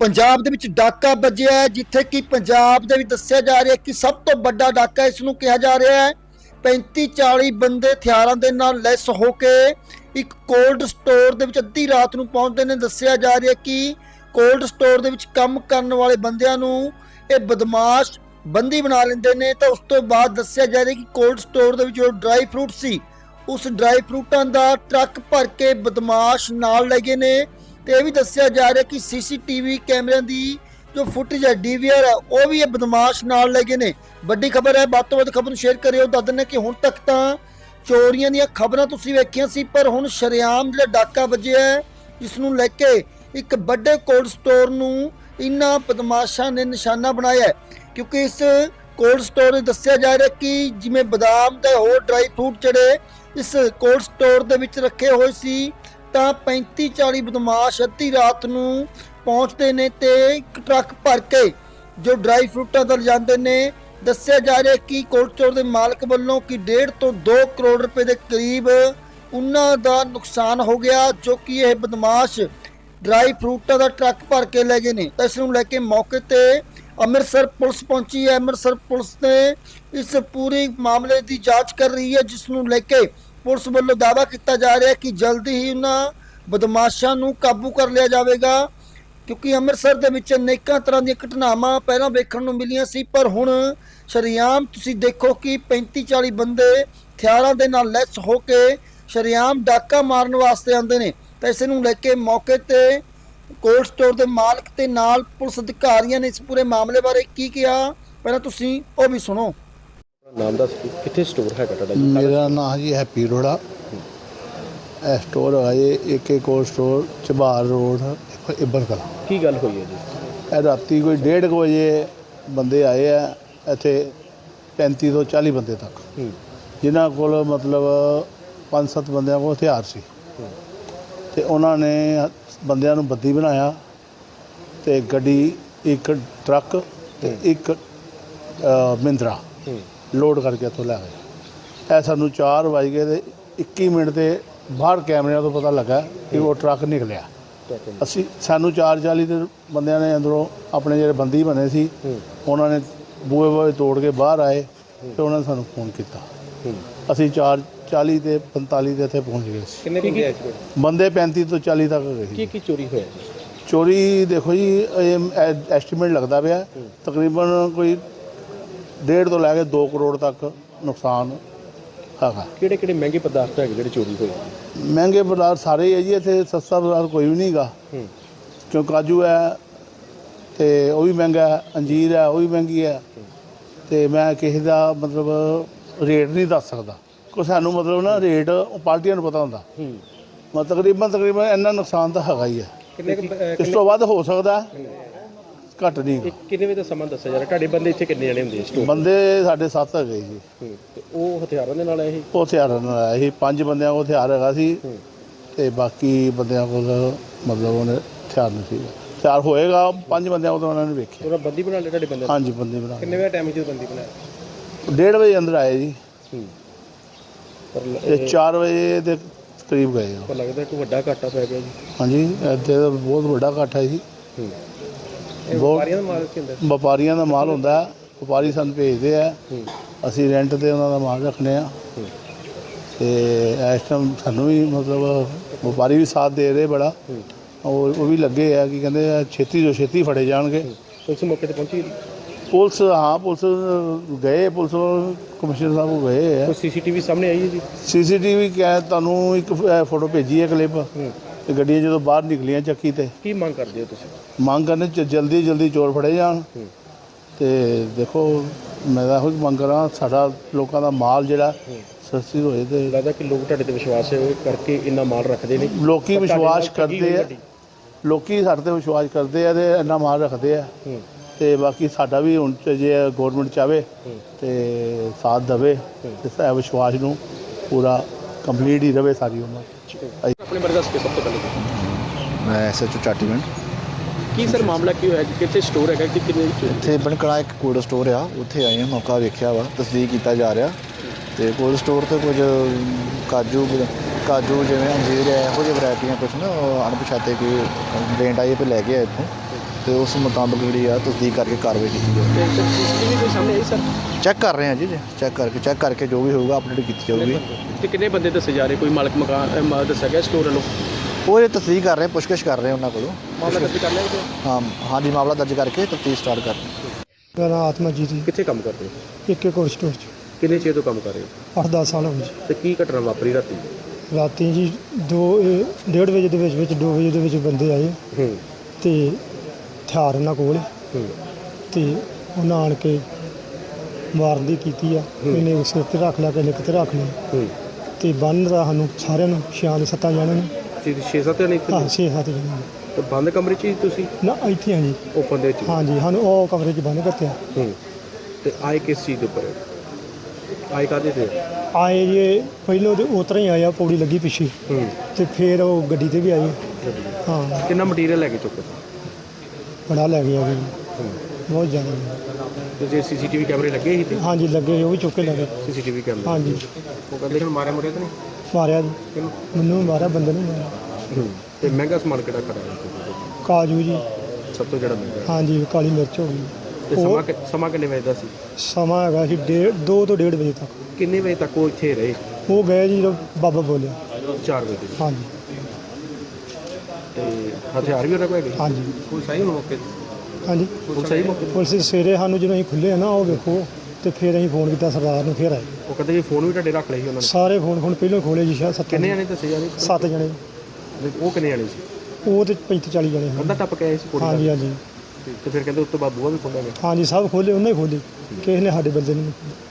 ਪੰਜਾਬ ਦੇ ਵਿੱਚ ਡਾਕਾ ਵੱਜਿਆ ਹੈ, ਜਿੱਥੇ ਕਿ ਪੰਜਾਬ ਦੇ ਵਿੱਚ ਦੱਸਿਆ ਜਾ ਰਿਹਾ ਹੈ ਕਿ ਸਭ ਤੋਂ ਵੱਡਾ ਡਾਕਾ ਇਸ ਨੂੰ ਕਿਹਾ ਜਾ ਰਿਹਾ ਹੈ। 35 40 ਬੰਦੇ ਹਥਿਆਰਾਂ ਦੇ ਨਾਲ ਲੈਸ ਹੋ ਕੇ ਇੱਕ ਕੋਲਡ ਸਟੋਰ ਦੇ ਵਿੱਚ ਅੱਧੀ ਰਾਤ ਨੂੰ ਪਹੁੰਚਦੇ ਨੇ। ਦੱਸਿਆ ਜਾ ਰਿਹਾ ਹੈ ਕਿ ਕੋਲਡ ਸਟੋਰ ਦੇ ਵਿੱਚ ਕੰਮ ਕਰਨ ਵਾਲੇ ਬੰਦਿਆਂ ਨੂੰ ਇਹ ਬਦਮਾਸ਼ ਬੰਦੀ ਬਣਾ ਲੈਂਦੇ ਨੇ। ਤਾਂ ਉਸ ਤੋਂ ਬਾਅਦ ਦੱਸਿਆ ਜਾ ਰਿਹਾ ਕਿ ਕੋਲਡ ਸਟੋਰ ਦੇ ਵਿੱਚ ਜੋ ਡਰਾਈ ਫਰੂਟ ਸੀ, ਉਸ ਡਰਾਈ ਫਰੂਟਾਂ ਦਾ ਟਰੱਕ ਭਰ ਕੇ ਬਦਮਾਸ਼ ਨਾਲ ਲੈ ਗਏ ਨੇ। ਤੇ ਇਹ ਵੀ ਦੱਸਿਆ ਜਾ ਰਿਹਾ ਕਿ ਸੀਸੀਟੀਵੀ ਕੈਮਰਿਆਂ ਦੀ ਜੋ ਫੁਟੇਜ ਹੈ ਡੀਵੀਆਰ ਹੈ, ਉਹ ਵੀ ਇਹ ਬਦਮਾਸ਼ ਨਾਲ ਲੈ ਗਏ ਨੇ। ਵੱਡੀ ਖਬਰ ਹੈ, ਵੱਧ ਤੋਂ ਵੱਧ ਖਬਰ ਨੂੰ ਸ਼ੇਅਰ ਕਰਿਓ। ਦੱਸ ਦਿੰਦੇ ਕਿ ਹੁਣ ਤੱਕ ਤਾਂ ਚੋਰੀਆਂ ਦੀਆਂ ਖਬਰਾਂ ਤੁਸੀਂ ਵੇਖੀਆਂ ਸੀ, ਪਰ ਹੁਣ ਸ਼ਰੇਆਮ ਜਿਹੜਾ ਡਾਕਾ ਵੱਜਿਆ ਹੈ ਇਸ ਨੂੰ ਲੈ ਕੇ ਇੱਕ ਵੱਡੇ ਕੋਲਡ ਸਟੋਰ ਨੂੰ ਇਨ੍ਹਾਂ ਬਦਮਾਸ਼ਾਂ ਨੇ ਨਿਸ਼ਾਨਾ ਬਣਾਇਆ ਕਿਉਂਕਿ ਇਸ ਕੋਲਡ ਸਟੋਰ ਵਿੱਚ ਦੱਸਿਆ ਜਾ ਰਿਹਾ ਕਿ ਜਿਵੇਂ ਬਦਾਮ ਤੇ ਹੋਰ ਡਰਾਈ ਫਰੂਟ ਜਿਹੜੇ ਇਸ ਕੋਲਡ ਸਟੋਰ ਦੇ ਵਿੱਚ ਰੱਖੇ ਹੋਏ ਸੀ ਤਾਂ 35 40 ਬਦਮਾਸ਼ ਅੱਧੀ ਰਾਤ ਨੂੰ ਪਹੁੰਚਦੇ ਨੇ ਤੇ ਇੱਕ ਟਰੱਕ ਭਰ ਕੇ, ਜੋ ਡਰਾਈ ਫਰੂਟਾਂ ਦਾ ਲਿਜਾਂਦੇ ਨੇ। ਦੱਸਿਆ ਜਾ ਰਿਹਾ ਕਿ ਕੋਲਡ ਦੇ ਮਾਲਕ ਵੱਲੋਂ ਕਿ 1.5 ਤੋਂ 2 ਕਰੋੜ ਰੁਪਏ ਦੇ ਕਰੀਬ ਉਹਨਾਂ ਦਾ ਨੁਕਸਾਨ ਹੋ ਗਿਆ, ਜੋ ਕਿ ਇਹ ਬਦਮਾਸ਼ ਡਰਾਈ ਫਰੂਟਾਂ ਦਾ ਟਰੱਕ ਭਰ ਕੇ ਲੈ ਗਏ ਨੇ। ਇਸ ਨੂੰ ਲੈ ਕੇ ਮੌਕੇ ਤੇ ਅੰਮ੍ਰਿਤਸਰ ਪੁਲਿਸ ਪਹੁੰਚੀ ਹੈ। ਅੰਮ੍ਰਿਤਸਰ ਪੁਲਿਸ ਨੇ ਇਸ ਪੂਰੇ ਮਾਮਲੇ ਦੀ ਜਾਂਚ ਕਰ ਰਹੀ ਹੈ, ਜਿਸ ਨੂੰ ਲੈ ਕੇ ਪੁਲਿਸ ਵੱਲੋਂ ਦਾਅਵਾ ਕੀਤਾ ਜਾ ਰਿਹਾ ਹੈ ਕਿ ਜਲਦੀ ਹੀ ਉਹਨਾਂ ਬਦਮਾਸ਼ਾਂ ਨੂੰ ਕਾਬੂ ਕਰ ਲਿਆ ਜਾਵੇਗਾ, ਕਿਉਂਕਿ ਅੰਮ੍ਰਿਤਸਰ ਦੇ ਵਿੱਚ ਅਨੇਕਾਂ ਤਰ੍ਹਾਂ ਦੀਆਂ ਘਟਨਾਵਾਂ ਪਹਿਲਾਂ ਵੇਖਣ ਨੂੰ ਮਿਲੀਆਂ ਸੀ, ਪਰ ਹੁਣ ਸ਼ਰੇਆਮ ਤੁਸੀਂ ਦੇਖੋ ਕਿ 35 40 ਬੰਦੇ ਹਥਿਆਰਾਂ ਦੇ ਨਾਲ ਲੈਸ ਹੋ ਕੇ ਸ਼ਰੇਆਮ ਡਾਕਾ ਮਾਰਨ ਵਾਸਤੇ ਆਉਂਦੇ ਨੇ। ਤਾਂ ਇਸ ਨੂੰ ਲੈ ਕੇ ਮੌਕੇ ਤੇ ਕੋਲਡ ਸਟੋਰ ਦੇ ਮਾਲਕ ਤੇ ਨਾਲ ਪੁਲਿਸ ਅਧਿਕਾਰੀਆਂ ਨੇ ਇਸ ਪੂਰੇ ਮਾਮਲੇ ਬਾਰੇ ਕੀ ਕਿਹਾ? ਪਹਿਲਾਂ ਤੁਸੀਂ ਉਹ ਵੀ ਸੁਣੋ। ਨਾਮ ਦੱਸ ਕਿੱਥੇ ਸਟੋਰ ਹੈਗਾ ਤੁਹਾਡਾ ਜੀ? ਮੇਰਾ ਨਾਮ ਜੀ ਹੈਪੀ ਰੋੜਾ ਇਹ ਸਟੋਰ ਹੈ ਜੀ ਏਕੇ ਕੋਲ ਸਟੋਰ ਚਬਾਰ ਰੋਡ ਇੱਬਰ ਕਲਾ। ਕੀ ਗੱਲ ਹੋਈ ਹੈ ਜੀ? ਇਹ ਰਾਤੀ ਕੋਈ 1:30 ਵਜੇ ਬੰਦੇ ਆਏ ਆ ਇੱਥੇ 35 ਤੋਂ 40 ਬੰਦੇ ਤੱਕ। ਜਿਨ੍ਹਾਂ ਕੋਲ ਮਤਲਬ 5-7 ਬੰਦਿਆਂ ਕੋਲ ਹਥਿਆਰ ਸੀ। ਤੇ ਉਹਨਾਂ ਨੇ ਬੰਦਿਆਂ ਨੂੰ ਬੱਦੀ ਬਣਾਇਆ ਤੇ ਗੱਡੀ ਇੱਕ ਟਰੱਕ ਤੇ ਇੱਕ ਹੂੰ। ਲੋਡ ਕਰਕੇ ਇੱਥੋਂ ਲੈ ਗਏ ਇਹ ਸਾਨੂੰ 4 ਵਜ ਗਏ ਤੇ 21 ਮਿੰਟ ਤੇ ਬਾਹਰ ਕੈਮਰਿਆਂ ਤੋਂ ਪਤਾ ਲੱਗਾ ਕਿ ਉਹ ਟਰੱਕ ਨਿਕਲਿਆ। ਅਸੀਂ ਸਾਨੂੰ 440 ਦੇ ਬੰਦਿਆਂ ਨੇ ਅੰਦਰੋਂ ਆਪਣੇ ਜਿਹੜੇ ਬੰਦੀ ਬਣੇ ਸੀ ਉਹਨਾਂ ਨੇ ਬੂਹੇ ਬੂਹੇ ਤੋੜ ਕੇ ਬਾਹਰ ਆਏ ਤੇ ਉਹਨਾਂ ਨੇ ਸਾਨੂੰ ਫੋਨ ਕੀਤਾ। ਅਸੀਂ 440 ਤੇ 45 ਦੇ ਇੱਥੇ ਪਹੁੰਚ ਗਏ ਸੀ। ਕਿੰਨੇ ਬੰਦੇ ਆਏ ਸੀ ਬੰਦੇ 35 ਤੋਂ 40 ਤੱਕ ਗਏ ਕੀ ਕੀ ਚੋਰੀ ਹੋਇਆ ਜੀ? ਚੋਰੀ ਦੇਖੋ ਜੀ ਇਹ ਐਸਟੀਮੇਟ ਲੱਗਦਾ ਪਿਆ। ਤਕਰੀਬਨ ਕੋਈ 1.5 ਤੋਂ ਲੈ ਕੇ 2 ਕਰੋੜ ਤੱਕ ਨੁਕਸਾਨ ਹੈਗਾ। ਕਿਹੜੇ ਕਿਹੜੇ ਮਹਿੰਗੇ ਪਦਾਰਥ ਹੈਗੇ ਜਿਹੜੇ ਚੋਰੀ ਹੋਏ? ਮਹਿੰਗੇ ਬਾਜ਼ਾਰ ਸਾਰੇ ਹੀ ਹੈ ਜੀ ਇੱਥੇ ਸਸਤਾ ਬਾਜ਼ਾਰ ਕੋਈ ਵੀ ਨਹੀਂਗਾ। ਹੂੰ। ਕਿਉਂ ਕਾਜੂ ਹੈ ਤੇ ਉਹ ਵੀ ਮਹਿੰਗਾ ਹੈ ਅੰਜੀਰ ਹੈ ਉਹ ਵੀ ਮਹਿੰਗੀ ਹੈ। ਤੇ ਮੈਂ ਕਿਸੇ ਦਾ ਮਤਲਬ ਰੇਟ ਨਹੀਂ ਦੱਸ ਸਕਦਾ। ਕੋ ਸਾਨੂੰ ਮਤਲਬ ਨਾ ਰੇਟ ਪਾਰਟੀਆਂ ਨੂੰ ਪਤਾ ਹੁੰਦਾ। ਹੂੰ। ਮਤਲਬ ਤਕਰੀਬਨ ਤਕਰੀਬਨ ਇੰਨਾ ਨੁਕਸਾਨ ਤਾਂ ਹੈਗਾ ਹੀ ਹੈ। ਇਸ ਤੋਂ ਵੱਧ ਹੋ ਸਕਦਾ। ਘੱਟ ਨਹੀਂ ਇਹ ਕਿੰਨੇ ਵਜੇ ਦਾ ਸਮਾਂ ਦੱਸਿਆ ਜਾ ਰਿਹਾ? ਤੁਹਾਡੇ ਬੰਦੇ ਇੱਥੇ ਕਿੰਨੇ ਜਣੇ ਹੁੰਦੇ ਸਟੋਰ ਬੰਦੇ ਸਾਡੇ ਸੱਤ ਹੈਗੇ ਜੀ। ਤੇ ਉਹ ਹਥਿਆਰਾਂ ਦੇ ਨਾਲ ਆਏ ਸੀ? ਉਹ ਹਥਿਆਰਾਂ ਨਾਲ ਆਇਆ ਸੀ। ਪੰਜ ਬੰਦਿਆਂ ਕੋਲ ਹਥਿਆਰ ਹੈਗਾ ਸੀ ਤੇ ਬਾਕੀ ਬੰਦਿਆਂ ਕੋਲ ਮਤਲਬ ਉਹਨੇ ਹਥਿਆਰ ਨਹੀਂ ਸੀ। ਹਥਿਆਰ ਹੋਏਗਾ ਪੰਜ ਬੰਦਿਆਂ ਕੋਲ ਤਾਂ ਉਹਨਾਂ ਨੇ ਵੇਖਿਆ। ਉਹਨਾਂ ਬੰਦੀ ਬਣਾ ਲਿਆ ਤੁਹਾਡੇ ਬੰਦੇ? ਹਾਂਜੀ ਬੰਦੇ ਬਣਾ ਕਿੰਨੇ ਵਜੇ ਟਾਈਮ ਜਦੋਂ ਬੰਦੀ ਬਣਾਇਆ ਡੇਢ ਵਜੇ ਅੰਦਰ ਆਏ ਜੀ। ਪਰ ਇਹ 4 ਵਜੇ ਦੇ ਕਰੀਬ ਗਏ ਉਹ। ਪਰ ਲੱਗਦਾ ਕਿ ਵੱਡਾ ਘਾਟਾ ਪੈ ਗਿਆ ਜੀ। ਹਾਂਜੀ ਇੱਥੇ ਬਹੁਤ ਵੱਡਾ ਹੈ ਜੀ। ਇਹ ਵਪਾਰੀਆਂ ਦਾ ਮਾਲ ਕੀ ਹੁੰਦਾ? ਵਪਾਰੀਆਂ ਦਾ ਮਾਲ ਹੁੰਦਾ ਹੈ। ਵਪਾਰੀ ਸਾਨੂੰ ਭੇਜਦੇ ਆ ਅਸੀਂ ਰੈਂਟ ਤੇ ਉਹਨਾਂ ਦਾ ਮਾਲ ਰੱਖਨੇ ਆ ਤੇ ਇਸ ਟਾਈਮ ਸਾਨੂੰ ਵੀ ਮਤਲਬ ਵਪਾਰੀ ਵੀ ਸਾਥ ਦੇ ਰਹੇ ਬੜਾ। ਉਹ ਉਹ ਵੀ ਲੱਗੇ ਆ ਕਿ ਕਹਿੰਦੇ ਆ ਛੇਤੀ ਤੋਂ ਛੇਤੀ ਫੜੇ ਜਾਣਗੇ। ਪੁਲਿਸ ਮੌਕੇ ਤੇ ਪਹੁੰਚੀ? ਪੁਲਿਸ ਹਾਂ ਪੁਲਿਸ ਗਏ ਪੁਲਿਸ ਕਮਿਸ਼ਨਰ ਸਾਹਿਬ ਕੋਲ ਗਏ ਆ। ਸੀਸੀਟੀਵੀ ਸਾਹਮਣੇ ਆਈ ਹੈ ਜੀ? ਸੀਸੀਟੀਵੀ ਕੈ ਤੁਹਾਨੂੰ ਇੱਕ ਫੋਟੋ ਭੇਜੀ ਹੈ ਕਲਿੱਪ ਤੇ ਗੱਡੀਆਂ ਜਦੋਂ ਬਾਹਰ ਨਿਕਲੀਆਂ ਚੱਕੀ ਤੇ। ਕੀ ਮੰਗ ਕਰਦੇ ਹੋ ਤੁਸੀਂ? ਮੰਗ ਕਰਨੇ ਚ ਜਲਦੀ ਜਲਦੀ ਚੋਰ ਫੜੇ ਜਾਣ। ਹੂੰ। ਤੇ ਦੇਖੋ ਮੈਂ ਤਾਂ ਇਹੋ ਹੀ ਮੰਗ ਕਰਾਂ ਸਾਡਾ ਲੋਕਾਂ ਦਾ ਮਾਲ ਜਿਹੜਾ ਹੂੰ। ਸਸਤੀ ਹੋਏ ਤੇ ਲੱਗਦਾ ਕਿ ਲੋਕ ਤੁਹਾਡੇ ਤੇ ਵਿਸ਼ਵਾਸ ਕਰਕੇ ਇੰਨਾ ਮਾਲ ਰੱਖਦੇ ਨੇ। ਲੋਕੀ ਪਰ ਤੁਹਾਡੇ ਵਿਸ਼ਵਾਸ ਨਾਲ ਠੱਗੀ ਹੋਈ ਕਰਦੇ ਆ। ਵੱਡੀ। ਲੋਕੀ ਸਾਡੇ ਤੇ ਵਿਸ਼ਵਾਸ ਕਰਦੇ ਆ ਤੇ ਇੰਨਾ ਮਾਲ ਰੱਖਦੇ ਆ। ਹੂੰ। ਤੇ ਬਾਕੀ ਸਾਡਾ ਵੀ ਹੁਣ ਚ ਜੇ ਗਵਰਨਮੈਂਟ ਚਾਵੇ ਹੂੰ। ਤੇ ਸਾਥ ਦੇਵੇ ਤੇ ਵਿਸ਼ਵਾਸ ਨੂੰ ਪੂਰਾ ਕੰਪਲੀਟ ਹੀ ਰਵੇ ਸਾਰੀ ਉਮਰ। ਆਪਣੇ ਬਾਰੇ ਦੱਸ ਕੇ ਸਭ ਤੋਂ ਪਹਿਲੇ। ਮੈਂ ਐਸਐਚਓ ਚਾਟੀਵਿੰਡ ਕੀ ਸਰ ਮਾਮਲਾ ਕੀ ਹੋਇਆ? ਕਿੱਥੇ ਸਟੋਰ ਹੈਗਾ? ਕਿ ਕਿੰਨੇ ਵਿੱਚ ਇੱਥੇ ਬਣਕੜਾ ਇੱਕ ਕੋਲਡ ਸਟੋਰ ਆ। ਉੱਥੇ ਆਏ ਹਾਂ ਮੌਕਾ ਵੇਖਿਆ ਵਾ। ਤਸਦੀਕ ਕੀਤਾ ਜਾ ਰਿਹਾ। ਤੇ ਕੋਲਡ ਸਟੋਰ ਤੇ ਕੁਝ ਕਾਜੂ ਕਾਜੂ ਜਿਵੇਂ ਅੰਜੀਰ ਹੈ ਇਹੋ ਜਿਹੀ ਵੈਰਾਈਟੀਆਂ ਕੁਝ ਨਾ ਉਹ ਅਣਪਛਾਤੇ ਕੋਈ ਕੰਪਲੇਂਟ ਆਈ ਹੈ ਵੀ ਲੈ ਕੇ ਆਏ ਇੱਥੋਂ। ਤੇ ਉਸ ਮੁਤਾਬਕ ਜਿਹੜੀ ਆ ਤਸਦੀਕ ਕਰਕੇ ਕਾਰਵਾਈ ਕੀਤੀ ਸਰ ਸੀਸੀਟੀਵੀ ਕੋਈ ਸਾਹਮਣੇ ਆਈ ਸਰ? ਚੈੱਕ ਕਰ ਰਹੇ ਹਾਂ ਜੀ ਚੈੱਕ ਕਰਕੇ ਚੈੱਕ ਕਰਕੇ ਜੋ ਵੀ ਹੋਊਗਾ ਅਪਡੇਟ ਕੀਤੀ ਜਾਊਗੀ। ਤੇ ਕਿੰਨੇ ਬੰਦੇ ਦੱਸੇ ਜਾ ਰਹੇ? ਕੋਈ ਮਾਲਕ ਮਕਾਨ ਅਹ, ਮ- ਦੱਸਿਆ ਗਿਆ ਸਟੋਰ ਵੱਲੋਂ? ਉਹ ਇਹ ਤਸਦੀਕ ਕਰ ਰਹੇ ਪੁੱਛਗਿੱਛ ਕਰ ਰਹੇ ਉਹਨਾਂ ਕੋਲੋਂ। ਮਾਮਲਾ ਦਰਜ ਕਰ ਲਿਆ ਜੀ? ਹਾਂ ਹਾਂਜੀ ਮਾਮਲਾ ਦਰਜ ਕਰਕੇ ਤਫਤੀਸ਼ ਸਟਾਰਟ ਕਰ ਰਹੇ। ਮੇਰਾ ਨਾਮ ਆਤਮਾਜੀਤ ਜੀ ਕਿੱਥੇ ਕੰਮ ਕਰਦੇ ਹੋ? ਇੱਕ ਇੱਕ ਕੋਲ ਸਟੋਰ 'ਚ। ਕਿੰਨੇ ਚਿਰ ਤੋਂ ਕੰਮ ਕਰ ਰਹੇ ਹੋ? 8-10 ਸਾਲ ਹੋ ਗਏ ਜੀ। ਤੇ ਕੀ ਘਟਨਾ ਵਾਪਰੀ ਰਾਤੀ? ਰਾਤੀ ਜੀ ਦੋ ਇਹ ਡੇਢ ਵਜੇ ਦੇ ਵਿੱਚ ਵਿੱਚ 2 ਵਜੇ ਦੇ ਵਿੱਚ ਬੰਦੇ ਆਏ। ਹੂੰ। ਤੇ ਹਥਿਆਰ ਉਹਨਾਂ ਕੋਲ ਤੇ ਉਹਨਾਂ ਆਣ ਕੇ ਮਾਰਨ ਦੀ ਕੀਤੀ ਆ। ਇਹਨੇ ਸਿਰ ਤੇ ਰੱਖ ਲਿਆ ਕਿਸੇ ਕਿਤੇ ਰੱਖ ਲਿਆ। ਤੇ ਬੰਨ ਦਾ ਸਾਨੂੰ ਸਾਰਿਆਂ ਨੂੰ ਛਿਆਂ ਦੇ ਸੱਤਾਂ ਜਾਣਿਆਂ ਨੂੰ। ਜੀ 6-7 ਜਣੇ ਹਾਂ ਇੱਥੇ ਛੇ ਸੱਤ ਜਣਿਆਂ ਨੂੰ ਤੇ ਬੰਦ ਕਮਰੇ 'ਚ ਹੀ ਤੁਸੀਂ? ਨਾ ਇੱਥੇ ਹਾਂ ਜੀ। ਓਪਨ ਦੇ ਵਿੱਚ? ਹਾਂਜੀ ਸਾਨੂੰ ਉਹ ਕਮਰੇ 'ਚ ਬੰਨ ਕਰਤਿਆ ਤੇ ਆਏ ਕਿਸ ਚੀਜ਼ ਦੇ ਉੱਪਰ? ਆਏ ਕਾਦੇ ਤੇ? ਆਏ ਜੇ ਪਹਿਲੋਂ ਤੇ ਉਤਰਾ ਹੀ ਆਇਆ ਪੌੜੀ ਲੱਗੀ ਪਿੱਛੇ। ਤੇ ਫਿਰ ਉਹ ਗੱਡੀ ਤੇ ਵੀ ਆਏ। ਹਾਂ। ਕਿੰਨਾ ਮਟੀਰੀਅਲ ਲੈ ਕੇ ਚੁੱਕੇ? ਬੜਾ ਲੈ ਗਿਆ ਜੀ ਹੂੰ। ਬਹੁਤ ਜ਼ਿਆਦਾ। ਤੇ ਜੇ ਸੀਸੀਟੀਵੀ ਕੈਮਰੇ ਲੱਗੇ ਸੀ ਤੇ? ਹਾਂਜੀ ਲੱਗੇ ਉਹ ਵੀ ਚੁੱਕ ਕੇ ਲੱਗੇ ਸੀਸੀਟੀਵੀ ਕੈਮਰੇ। ਹਾਂਜੀ। ਉਹ ਕਹਿੰਦੇ ਹੁਣ ਮਾਰਿਆ ਮੁਰਿਆ ਤਾਂ ਨਹੀਂ? ਮਾਰਿਆ ਜੀ। ਕਿਹਨੂੰ? ਮੈਨੂੰ ਮਾਰਿਆ ਬੰਦੇ ਨੂੰ ਮਾਰਿਆ। ਹੂੰ। ਤੇ ਮਹਿੰਗਾ ਸਮਾਨ ਕਿਹੜਾ ਖੜਾ ਕਾਜੂ ਜੀ। ਸਭ ਤੋਂ ਜਿਹੜਾ ਮਹਿੰਗਾ। ਹਾਂਜੀ ਕਾਲੀ ਮਿਰਚ ਹੋ ਗਈ। ਤੇ ਉਹ- ਸਮਾਂ ਕਿ- ਸਮਾਂ ਕਿੰਨੇ ਵਜੇ ਦਾ ਸੀ? ਸਮਾਂ ਹੈਗਾ ਸੀ 2 ਤੋਂ 1.5 ਵਜੇ ਤੱਕ। ਕਿੰਨੇ ਵਜੇ ਤੱਕ ਉਹ ਇੱਥੇ ਰਹੇ? ਉਹ ਗਏ ਜੀ ਜਦੋਂ ਬਾਬਾ ਬੋਲਿਆ। 4 ਵਜੇ। ਹਾਂਜੀ। ਤੇ ਹਥਿਆਰ ਵੀ ਉਹਨਾਂ ਕੋਲ ਹੈਗੇ? ਹਾਂਜੀ। ਕੋਈ ਸਹੀ ਹੁਣ ਮੌਕੇ ਤੇ? ਹਾਂਜੀ। ਕੋਈ ਸਹੀ ਮੌਕੇ ਤੇ? ਪੁਲਿਸ ਸਵੇਰੇ ਸਾਨੂੰ ਜਦੋਂ ਅਸੀਂ ਖੁੱਲੇ ਨਾ ਉਹ ਵੇਖੋ ਤੇ ਫਿਰ ਅਸੀਂ ਫੋਨ ਕੀਤਾ ਸਰਦਾਰ ਨੂੰ ਫਿਰ ਆਏ। ਉਹ ਕਹਿੰਦੇ ਜੀ ਫੋਨ ਵੀ ਤੁਹਾਡੇ ਰੱਖ ਲਏ ਸੀ ਉਹਨਾਂ ਨੇ? ਸਾਰੇ ਫੋਨ ਫੋਨ ਪਹਿਲਾਂ ਖੋਲੇ ਜੀ ਸ਼ਾਇਦ ਸੱਤ ਕਿੰਨੇ ਜਣੇ। ਦੱਸੇ ਜਾ ਰਹੇ ਸੱਤ ਜਣੇ। ਉਹ ਕਿੰਨੇ ਜਣੇ ਸੀ? ਉਹ ਤੇ 35 40 ਜਣੇ ਹਨ ਅੱਧਾ ਟੱਪ ਕੇ ਆਏ ਸੀ ਕੁੜੀ ਹਾਂਜੀ ਦਾ? ਹਾਂਜੀ ਤੇ ਫਿਰ ਕਹਿੰਦੇ ਉਸ ਤੋਂ ਬਾਅਦ ਬੂਹਾ ਵੀ ਖੋਲਿਆ ਗਿਆ? ਹਾਂਜੀ ਸਭ ਖੋਲੇ ਉਹਨੇ ਖੋਲੇ ਕਿਸੇ ਨੇ ਸਾਡੇ ਬੰਦੇ ਨੂੰ ਨਹੀਂ ਖੋਲ੍ਹੇ।